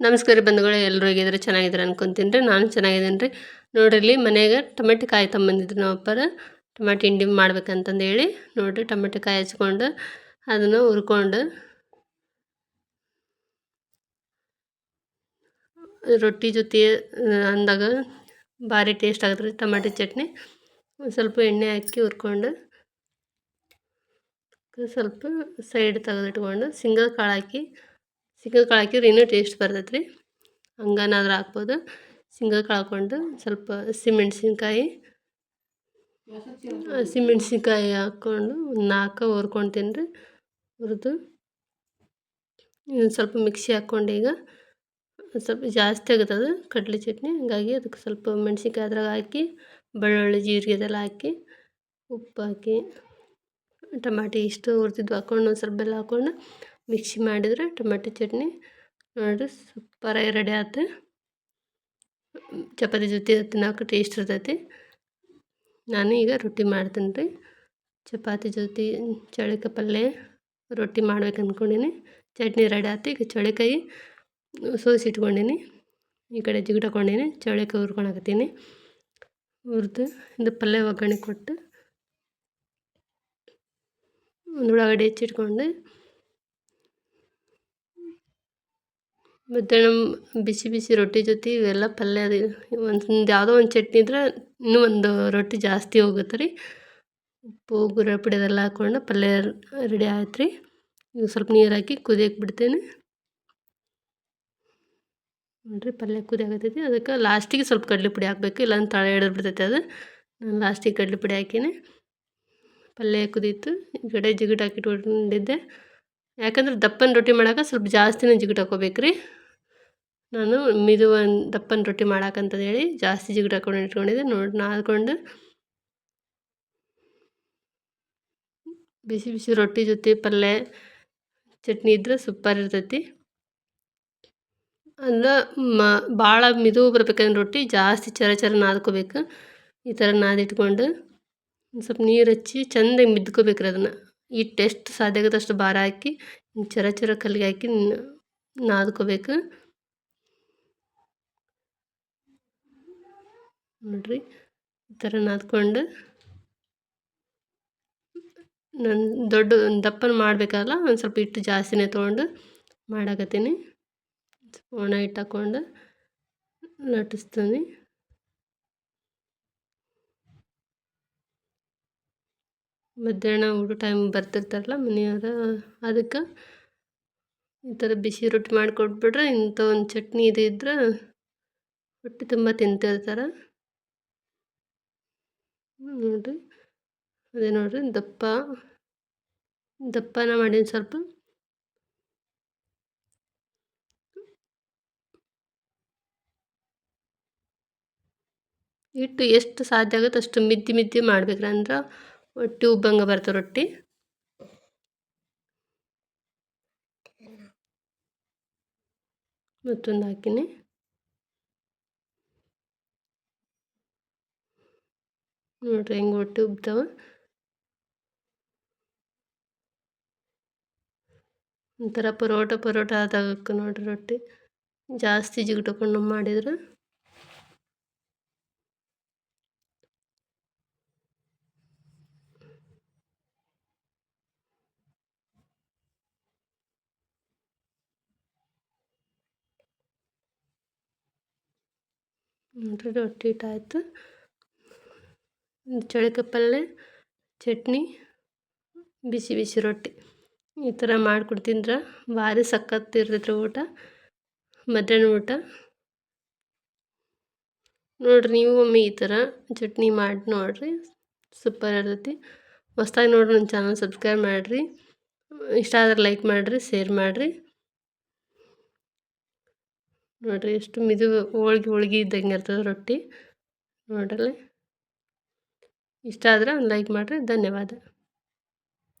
ನಮಸ್ಕಾರ ಬಂಧುಗಳು ಎಲ್ಲರೂ ಹೇಗಿದ್ರೆ ಚೆನ್ನಾಗಿದ್ದಾರೆ ಅನ್ಕೊಂತೀನಿ. ರೀ ನಾನು ಚೆನ್ನಾಗಿದ್ದೀನಿ. ರೀ ನೋಡ್ರಿ ಮನೆಯಾಗ ಟೊಮೆಟೊ ಕಾಯಿ ತೊಗೊಂಬಂದಿದ್ರು ನಾವು ಅಪ್ಪರ. ಟೊಮೆಟೊ ಹಿಂಡಿ ಮಾಡ್ಬೇಕಂತಂದು ಹೇಳಿ, ನೋಡಿರಿ, ಟೊಮೆಟೊ ಕಾಯಿ ಹಚ್ಕೊಂಡು ಅದನ್ನು ಹುರ್ಕೊಂಡು ರೊಟ್ಟಿ ಜೊತೆ ಅಂದಾಗ ಭಾರಿ ಟೇಸ್ಟ್ ಆಗುತ್ತೆ ರೀ ಟೊಮೆಟೊ ಚಟ್ನಿ. ಸ್ವಲ್ಪ ಎಣ್ಣೆ ಹಾಕಿ ಹುರ್ಕೊಂಡು ಸ್ವಲ್ಪ ಸೈಡ್ ತೆಗೆದಿಟ್ಕೊಂಡು ಸಿಂಗಲ್ ಕಾಳು ಹಾಕಿ ಸಿಂಗಲ್ ಕಾಳು ಹಾಕಿದ್ರೆ ಇನ್ನೂ ಟೇಸ್ಟ್ ಬರ್ತೈತೆ ರೀ ಹಂಗನಾದ್ರೂ ಹಾಕ್ಬೋದು. ಸಿಂಗಲ್ ಕಾಳು ಹಾಕ್ಕೊಂಡು ಸ್ವಲ್ಪ ಹಸಿಮೆಣ್ಸಿನ್ಕಾಯಿ ಹಸಿಮೆಣ್ಸಿನ್ಕಾಯಿ ಹಾಕ್ಕೊಂಡು ನಾಲ್ಕು ಹುರ್ಕೊತೀನಿ ರೀ ಹುರಿದು ಸ್ವಲ್ಪ ಮಿಕ್ಸಿ ಹಾಕ್ಕೊಂಡು ಈಗ ಸ್ವಲ್ಪ ಜಾಸ್ತಿ ಆಗುತ್ತೆ ಅದು, ಕಡಲೆ ಚಟ್ನಿ. ಹಂಗಾಗಿ ಅದಕ್ಕೆ ಸ್ವಲ್ಪ ಮೆಣಸಿನ್ಕಾಯಿ ಅದ್ರಾಗ ಹಾಕಿ, ಬೆಳ್ಳುಳ್ಳಿ, ಜೀರಿಗೆ ಅದೆಲ್ಲ ಹಾಕಿ, ಉಪ್ಪು ಹಾಕಿ, ಟಮಾಟಿ ಇಷ್ಟು ಹುರಿದಿದ್ದು ಹಾಕ್ಕೊಂಡು ಒಂದು ಸ್ವಲ್ಪ ಬೆಲ್ಲ ಹಾಕ್ಕೊಂಡು ಮಿಕ್ಸಿ ಮಾಡಿದರೆ ಟೊಮೆಟೊ ಚಟ್ನಿ ನೋಡಿರಿ ಸೂಪರಾಗಿ ರೆಡಿ ಆಯ್ತು ಚಪಾತಿ ಜೊತೆ ತಿನ್ನೋಕೆ ಟೇಸ್ಟ್ ಇರ್ತೈತಿ. ನಾನು ಈಗ ರೊಟ್ಟಿ ಮಾಡ್ತೀನಿ ರೀ. ಚಪಾತಿ ಜೊತೆ ಚಳಿಕಾಯಿ ಪಲ್ಯ ರೊಟ್ಟಿ ಮಾಡ್ಬೇಕು ಅಂದ್ಕೊಂಡೀನಿ ಚಟ್ನಿ ರೆಡಿ ಆಯ್ತು ಈಗ ಚಳಿಕಾಯಿ ಸೋಸಿ ಇಟ್ಕೊಂಡೀನಿ. ಈ ಕಡೆ ಜಿಗಿಟ್ ಹಾಕೊಂಡೀನಿ. ಚಳಿಕಾಯಿ ಹುರ್ಕೊಳಕತ್ತೀನಿ. ಹುರಿದು ಇದು ಪಲ್ಯ ಒಗ್ಗರಣೆ ಕೊಟ್ಟು ಒಂದು ಉಳ್ಳಾಗಡ್ಡಿ ಹೆಚ್ಚಿಟ್ಕೊಂಡು ನಮ್ಮ ಬಿಸಿ ಬಿಸಿ ರೊಟ್ಟಿ ಜೊತೆ ಇವೆಲ್ಲ ಪಲ್ಯ ಒಂದು ಯಾವುದೋ ಒಂದು ಚಟ್ನಿ ಇದ್ರೆ ಇನ್ನೂ ಒಂದು ರೊಟ್ಟಿ ಜಾಸ್ತಿ ಹೋಗುತ್ತೆ ರೀ. ಉಪ್ಪು ಗುರಪುಡಿ ಅದೆಲ್ಲ ಹಾಕ್ಕೊಂಡು ಪಲ್ಯ ರೆಡಿ ಆಯ್ತು ರೀ. ಈಗ ಸ್ವಲ್ಪ ನೀರು ಹಾಕಿ ಕುದಿಯಕ್ಕೆ ಬಿಡ್ತೇನೆ. ನೋಡಿರಿ ಪಲ್ಯ ಕುದಿಯಾಕತ್ತೈತಿ ಅದಕ್ಕೆ ಲಾಸ್ಟಿಗೆ ಸ್ವಲ್ಪ ಕಡಲೆ ಪುಡಿ ಹಾಕಬೇಕು. ಇಲ್ಲಾಂದ್ರೆ ತಳ ಹಿಡಿದು ಬಿಡ್ತೈತೆ ಅದು. ನಾನು ಲಾಸ್ಟಿಗೆ ಕಡಲೆ ಪುಡಿ ಹಾಕಿನಿ. ಪಲ್ಯ ಕುದೀತು. ಈ ಕಡೆ ಜಿಗುಟು ಹಾಕಿಟ್ಕೊಂಡಿದ್ದೆ. ಯಾಕಂದ್ರೆ ದಪ್ಪನ ರೊಟ್ಟಿ ಮಾಡೋಕೆ ಸ್ವಲ್ಪ ಜಾಸ್ತಿನೇ ಜಿಗುಟು ಹಾಕೋಬೇಕು ರೀ ನಾನು ಮಿದು ಒಂದು ದಪ್ಪನ ರೊಟ್ಟಿ ಮಾಡಾಕಂತಂದು ಹೇಳಿ ಜಾಸ್ತಿ ಜಿಗುಟು ಹಾಕೊಂಡು ಇಟ್ಕೊಂಡಿದ್ದೆ. ನೋಡಿ ನಾದ್ಕೊಂಡು ಬಿಸಿ ಬಿಸಿ ರೊಟ್ಟಿ ಜೊತೆ ಪಲ್ಯ ಚಟ್ನಿ ಇದ್ರೆ ಸೂಪರ್ ಇರ್ತೈತಿ. ಅಂದ್ರೆ ಮ ಭಾಳ ಮಿದು ಬರ್ಬೇಕಂದ್ರೆ ರೊಟ್ಟಿ ಜಾಸ್ತಿ ಚರ ಚರ ನಾದ್ಕೋಬೇಕು. ಈ ಥರ ನಾದಿಟ್ಕೊಂಡು ಸ್ವಲ್ಪ ನೀರು ಹಚ್ಚಿ ಚೆಂದಾಗಿ ಮಿದ್ಕೋಬೇಕ್ರಿ ಅದನ್ನು. ಈ ಟೆಸ್ಟ್ ಸಾಧ್ಯ ಆಗುತ್ತೆ ಅಷ್ಟು ಭಾರ ಹಾಕಿ, ಚರ ಚರ ಕಲ್ಲಿಗೆ ಹಾಕಿ ನಾದ್ಕೋಬೇಕು. ನೋಡಿರಿ, ಈ ಥರ ನಾದ್ಕೊಂಡು ನನ್ನ ದೊಡ್ಡ ದಪ್ಪನ ಮಾಡಬೇಕಲ್ಲ, ಒಂದು ಸ್ವಲ್ಪ ಹಿಟ್ಟು ಜಾಸ್ತಿನೇ ತೊಗೊಂಡು ಮಾಡಾಕತ್ತೀನಿ. ಒಣ ಹಿಟ್ಟು ಹಾಕ್ಕೊಂಡು ಲಟ್ಟಿಸ್ತೀನಿ. ಮಧ್ಯಾಹ್ನ ಊಟ ಟೈಮ್ ಬರ್ತಿರ್ತಾರಲ್ಲ ಮನೆಯವರು ಅದಕ್ಕೆ ಈ ಥರ ಬಿಸಿ ರೊಟ್ಟಿ ಮಾಡಿಕೊಟ್ಬಿಟ್ರೆ ಇಂಥ ಒಂದು ಚಟ್ನಿ ಇದು ಇದ್ರೆ ಹೊಟ್ಟೆ ತುಂಬ ತಿಂತಿರ್ತಾರೆ. ನೋಡಿರಿ ಅದೇ. ನೋಡಿರಿ ದಪ್ಪ, ದಪ್ಪನ ಮಾಡೀನಿ ಸ್ವಲ್ಪ. ಹಿಟ್ಟು ಎಷ್ಟು ಸಾಧ್ಯ ಆಗುತ್ತೆ ಅಷ್ಟು ಮಿದ್ದಿ ಮಿದ್ದಿ ಮಾಡ್ಬೇಕ್ರಿ ಅಂದ್ರೆ ಹೊಟ್ಟೆ ಉಬ್ಬಂಗೆ ಬರ್ತವೆ ರೊಟ್ಟಿ. ಮತ್ತೊಂದು ಹಾಕಿನಿ. ನೋಡ್ರಿ ಹೆಂಗೆ ಹೊಟ್ಟೆ ಉಬ್ತಾವ. ಒಂಥರ ಪರೋಟ ಪರೋಟ ಆದಾಗ ನೋಡ್ರಿ ರೊಟ್ಟಿ. ಜಾಸ್ತಿ ಜಿಗಿಟ್ಕೊಂಡು ಮಾಡಿದ್ರೆ. ನೋಡಿರಿ ರೊಟ್ಟಿ ಹಿಟ್ಟಾಯ್ತು ಚಳಿಕಾಯಿ ಪಲ್ಯ ಚಟ್ನಿ, ಬಿಸಿ ಬಿಸಿ ರೊಟ್ಟಿ. ಈ ಥರ ಮಾಡ್ಕೊಂಡು ತಿಂದ್ರೆ ಭಾರಿ ಸಖತ್ ಇರ್ತೈತೆ ಊಟ, ಮಧ್ಯಾಹ್ನ ಊಟ. ನೋಡಿರಿ ನೀವು ಒಮ್ಮೆ ಈ ಥರ ಚಟ್ನಿ ಮಾಡಿ ನೋಡಿರಿ ಸೂಪರ್ ಇರ್ತೈತಿ. ಹೊಸ್ದಾಗಿ ನೋಡ್ರಿ ನನ್ನ ಚಾನಲ್ ಸಬ್ಸ್ಕ್ರೈಬ್ ಮಾಡಿರಿ, ಇಷ್ಟ ಆದ್ರೆ ಲೈಕ್ ಮಾಡಿರಿ ಶೇರ್ ಮಾಡಿರಿ. ನೋಡಿರಿ ಎಷ್ಟು ಮಿದು ಹೋಳ್ಗೆ ಹೋಳ್ಗೆ ಇದ್ದಂಗೆ ಇರ್ತದೆ ರೊಟ್ಟಿ. ನೋಡ್ರಿ ಇಷ್ಟ ಆದರೆ ಒಂದು ಲೈಕ್ ಮಾಡಿರಿ. ಧನ್ಯವಾದ.